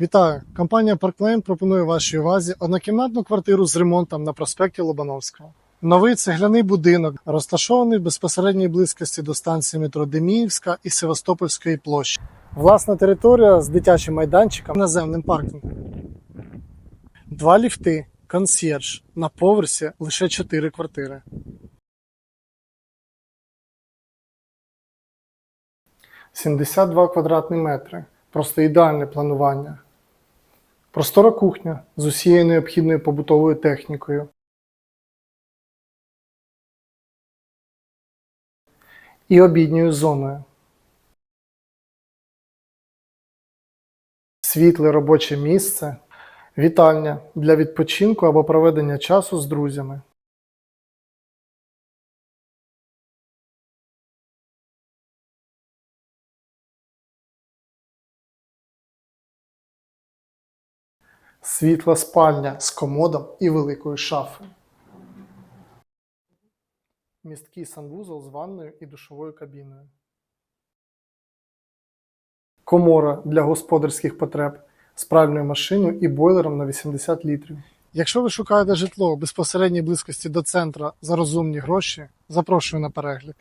Вітаю! Компанія Parkland пропонує вашій увазі однокімнатну квартиру з ремонтом на проспекті Лобановського. Новий цегляний будинок розташований в безпосередній близькості до станції метро Деміївська і Севастопольської площі. Власна територія з дитячим майданчиком, наземним паркінгом. Два ліфти, консьєрж. На поверсі лише 4 квартири. Сімдесят два квадратні метри. Просто ідеальне планування. Простора кухня з усією необхідною побутовою технікою. І обідньою зоною. Світле робоче місце, вітальня для відпочинку або проведення часу з друзями. Світла спальня з комодом і великою шафою. Місткий санвузол з ванною і душовою кабіною. Комора для господарських потреб з машиною і бойлером на 80 літрів. Якщо ви шукаєте житло в безпосередній близькості до центра за розумні гроші, запрошую на перегляд.